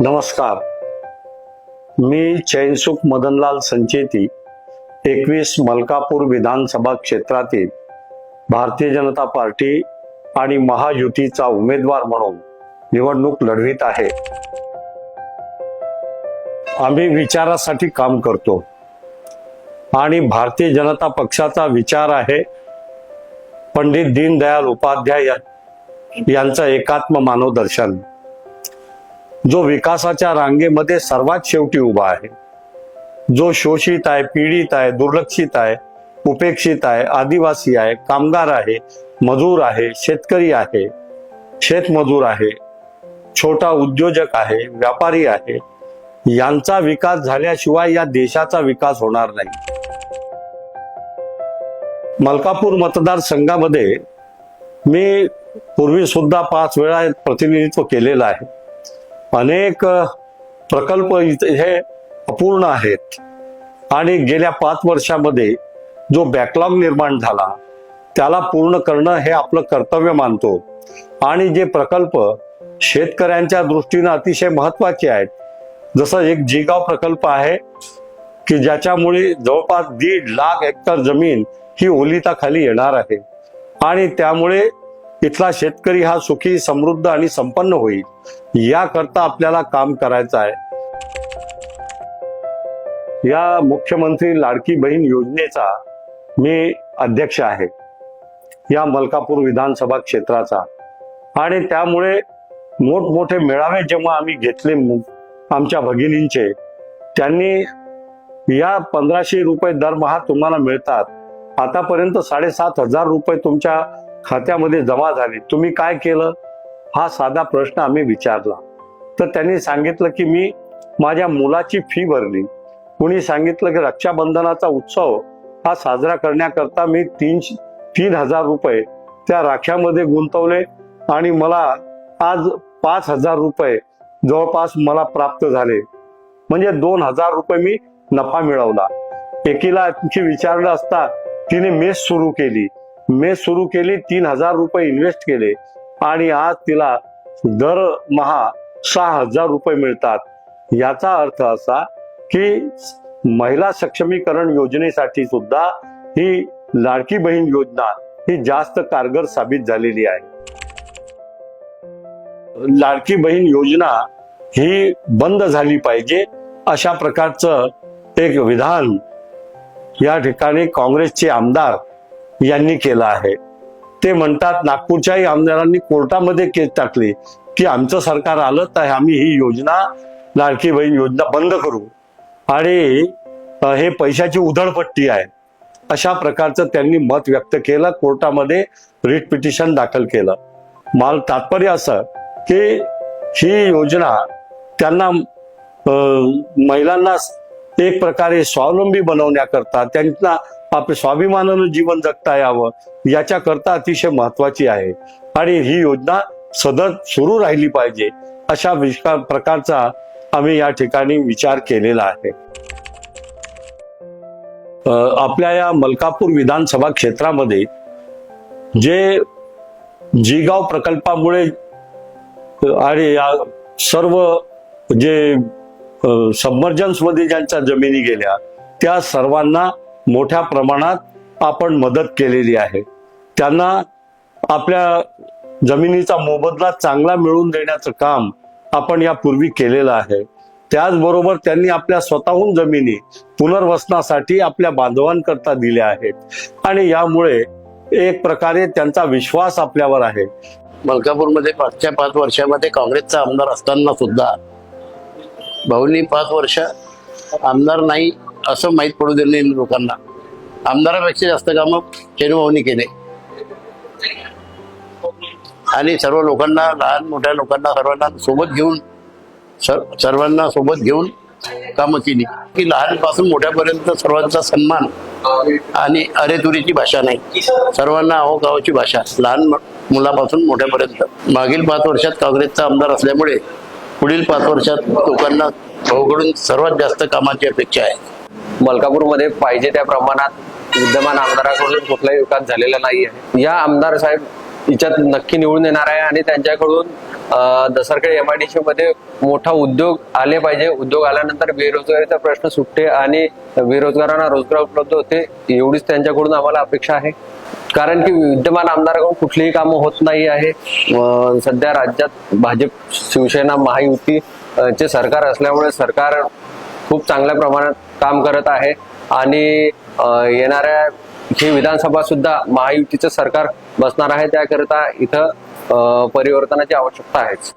नमस्कार. मी चैनसुख मदनलाल संचेती एकवीस मलकापूर विधानसभा क्षेत्रातील भारतीय जनता पार्टी आणि महायुतीचा उमेदवार म्हणून निवडणूक लढवित आहे. आम्ही विचारासाठी काम करतो. आणि भारतीय जनता पक्षाचा विचार आहे पंडित दीनदयाल उपाध्याय यांचं एकात्म मानवदर्शन. जो विकासाच्या रांगेमध्ये सर्वात शेवटी उभा आहे. जो शोषित आहे पीडित आहे दुर्लक्षित आहे उपेक्षित आहे आदिवासी आहे कामगार आहे मजूर आहे शेतकरी आहे शेतमजूर आहे छोटा उद्योजक आहे व्यापारी आहे यांचा विकास झाल्याशिवाय या देशाचा विकास होणार नाही. मलकापूर मतदारसंघामध्ये मी पूर्वी सुद्धा पाच वेळा प्रतिनिधित्व केलेलं आहे. अनेक प्रकल्प इथे हे अपूर्ण आहेत. आणि गेल्या पाच वर्षामध्ये जो बॅकलॉग निर्माण झाला त्याला पूर्ण करणं हे आपलं कर्तव्य मानतो. आणि जे प्रकल्प शेतकऱ्यांच्या दृष्टीनं अतिशय महत्त्वाचे आहेत. जसं एक जिगाव प्रकल्प आहे की ज्याच्यामुळे जवळपास दीड लाख हेक्टर जमीन ही ओलिताखाली येणार आहे. आणि त्यामुळे इथला शेतकरी हा सुखी समृद्ध आणि संपन्न होईल. याकरता आपल्याला काम करायचं आहे. या मुख्यमंत्री लाडकी बहीण योजनेचा मी अध्यक्ष आहे. या मलकापूर विधानसभा क्षेत्राचा. आणि त्यामुळे मोठमोठे मेळावे जेव्हा आम्ही घेतले आमच्या भगिनींचे त्यांनी या पंधराशे रुपये दरमहा तुम्हाला मिळतात. आतापर्यंत साडेसात हजार रुपये तुमच्या खात्यामध्ये जमा झाले. तुम्ही काय केलं? हा साधा प्रश्न आम्ही विचारला. तर त्यांनी सांगितलं की मी माझ्या मुलाची फी भरली. कुणी सांगितलं की रक्षाबंधनाचा उत्सव हा साजरा करण्याकरता मी तीन तीन हजार रुपये त्या राख्यामध्ये गुंतवले आणि मला आज पाच हजार रुपये जवळपास मला प्राप्त झाले. म्हणजे दोन हजार रुपये मी नफा मिळवला. एकीला विचारलं असता तिने मेस सुरू केली. मे सुरू केली तीन हजार रुपये इन्व्हेस्ट केले आणि आज तिला दरमहा सहा हजार रुपये मिळतात. याचा अर्थ असा की महिला सक्षमीकरण योजनेसाठी सुद्धा ही लाडकी बहीण योजना ही जास्त कारगर साबित झालेली आहे. लाडकी बहीण योजना ही बंद झाली पाहिजे अशा प्रकारचं एक विधान या ठिकाणी काँग्रेसचे आमदार यांनी केलं आहे. ते म्हणतात नागपूरच्याही आमदारांनी कोर्टामध्ये केस टाकली. की आमचं सरकार आलं तर आम्ही ही योजना लाडकी बहीण योजना बंद करू. आणि हे पैशाची उधळपट्टी आहे. अशा प्रकारचं त्यांनी मत व्यक्त केलं कोर्टामध्ये रिट पिटिशन दाखल केलं. माल तात्पर्य असं की ही योजना त्यांना महिलांना एक प्रकारे स्वावलंबी बनवण्याकरता त्यांना आपलं स्वाभिमानानं जीवन जगता यावं याच्याकरता अतिशय महत्वाची आहे. आणि ही योजना सतत सुरू राहिली पाहिजे अशा विशा- प्रकारचा आम्ही या ठिकाणी विचार केलेला आहे. आपल्या या मलकापूर विधानसभा क्षेत्रामध्ये जे जिगाव प्रकल्पामुळे आणि या सर्व जे सबमर्जन्समध्ये ज्यांच्या जमिनी गेल्या त्या सर्वांना मोठ्या प्रमाणात आपण मदत केलेली आहे. त्यांना आपल्या जमिनीचा मोबदला चांगला मिळवून देण्याचं काम आपण यापूर्वी केलेलं आहे. त्याचबरोबर त्यांनी आपल्या स्वतःहून जमिनी पुनर्वसनासाठी आपल्या बांधवांकरता दिल्या आहेत. आणि यामुळे एक प्रकारे त्यांचा विश्वास आपल्यावर आहे. मलकापूरमध्ये मागच्या पाच वर्षामध्ये काँग्रेसचा आमदार असताना सुद्धा भाऊनी पाच वर्ष आमदार नाही असं माहीत पडू दिले लोकांना. आमदारापेक्षा जास्त कामं चेनुभाऊनी केले. आणि सर्व लोकांना लहान मोठ्या लोकांना सर्वांना सोबत घेऊन सर्वांना सोबत घेऊन कामं केली. की लहानपासून मोठ्यापर्यंत सर्वांचा सन्मान आणि अरेतुरीची भाषा नाही. सर्वांना अहो गावाची भाषा. लहान मुलापासून मोठ्यापर्यंत. मागील पाच वर्षात काँग्रेसचा आमदार असल्यामुळे पुढील पाच वर्षात लोकांना भाऊकडून सर्वात जास्त कामाची अपेक्षा आहे. मलकापूरमध्ये पाहिजे त्या प्रमाणात विद्यमान आमदाराकडून कुठलाही विकास झालेला नाही आहे. या आमदार साहेब हिच्यात नक्की निवडून येणार आहे आणि त्यांच्याकडून दसराखडे एम आय डी सी मध्ये मोठा उद्योग आले पाहिजे. उद्योग आल्यानंतर बेरोजगारीचा प्रश्न सुटते आणि बेरोजगारांना रोजगार उपलब्ध होते. एवढीच त्यांच्याकडून आम्हाला अपेक्षा आहे. कारण की विद्यमान आमदाराकडून कुठलीही कामं होत नाही आहे. सध्या राज्यात भाजप शिवसेना महायुती चे सरकार असल्यामुळे सरकार खूप चांगल्या प्रमाणात काम करत आहे. आणि येणाऱ्या ही विधानसभा सुद्धा महायुतीचं सरकार बसणार आहे. त्याकरिता इथं परिवर्तनाची आवश्यकता आहेच.